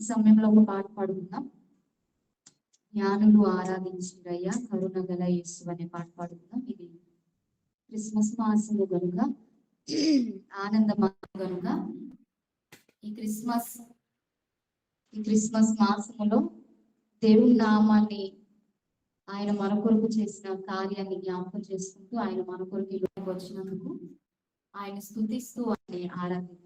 ఈ సమయంలో ఒక పాట పాడుకుందాం. జ్ఞానులు ఆరాధించిరయ్యా కరుణ గల యేసు అనే పాట పాడుకుందాం. ఇది క్రిస్మస్ మాసము కనుక ఆనంద మాసం కనుక. ఈ క్రిస్మస్ ఈ క్రిస్మస్ మాసములో దేవుని నామాన్ని ఆయన మన కొరకు చేసిన కార్యాన్ని జ్ఞాపకం చేసుకుంటూ ఆయన మన కొరకు వచ్చినందుకు ఆయన స్థుతిస్తూ ఆయన ఆరాధిద్దాం.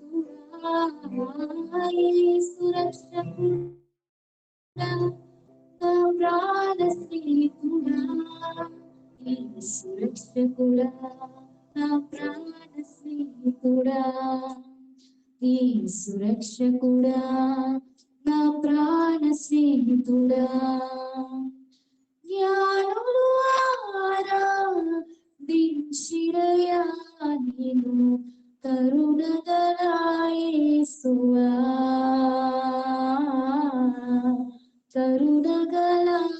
జ్ఞానులు ఆరాధించిరయ్యా కరుణగల యేసువా. కరుణగల యేసువా. కరుణగల యేసువా. యేసు రక్షకుడా, నా ప్రాణ స్నేహితుడా. యేసు రక్షకుడా, నా ప్రాణ స్నేహితుడా. యేసు రక్షకుడా, నా ప్రాణ స్నేహితుడా. యేసు రక్షకుడా, నా ప్రాణ స్నేహితుడా. యేసు రక్షకుడా, నా ప్రాణ స్నేహితుడా. యేసు రక్షకుడా, నా ప్రాణ స్నేహితుడా. జ్ఞానులు ఆరాధించిరయ్యా నిన్ను కరుణగల കരുണകളായേസുവ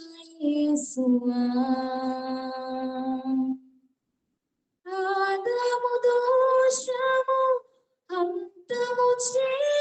കരുണകളായേസുവ ആദമുദോഷമോ അന്തമോ ചെയ്യ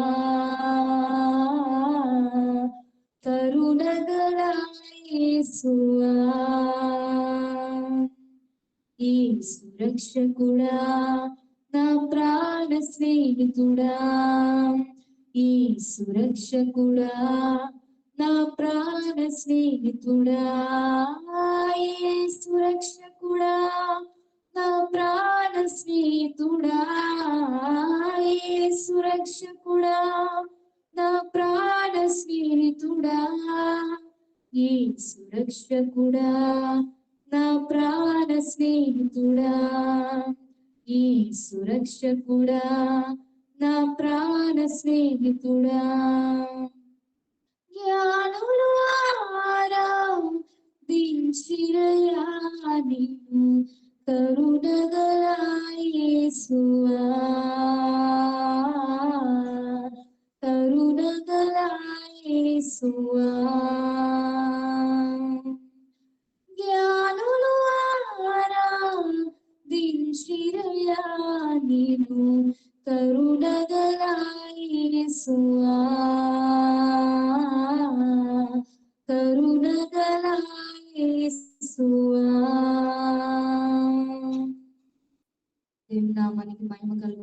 కరుణగల యేసువా కరుణగల నా ప్రాణ స్నేహితుడా. ఈ సురక్షకుడా నా ప్రాణ స్నేహితుడా. ఏ సురక్షకుడా నా ప్రాణ స్నేహితుడా. ఏ సురక్షకుడా నా ప్రాణ స్నేహితుడా. ఈ సురక్షకుడా నా ప్రాణ స్నేహితుడా. ఈ సురక్షకుడా నా ప్రాణ స్నేహితుడా. జ్ఞానులు ఆరాధించిరయా నీవు కరుణగలాయేసువా. కరుణగలాయేసువా. మహిమ కలుగు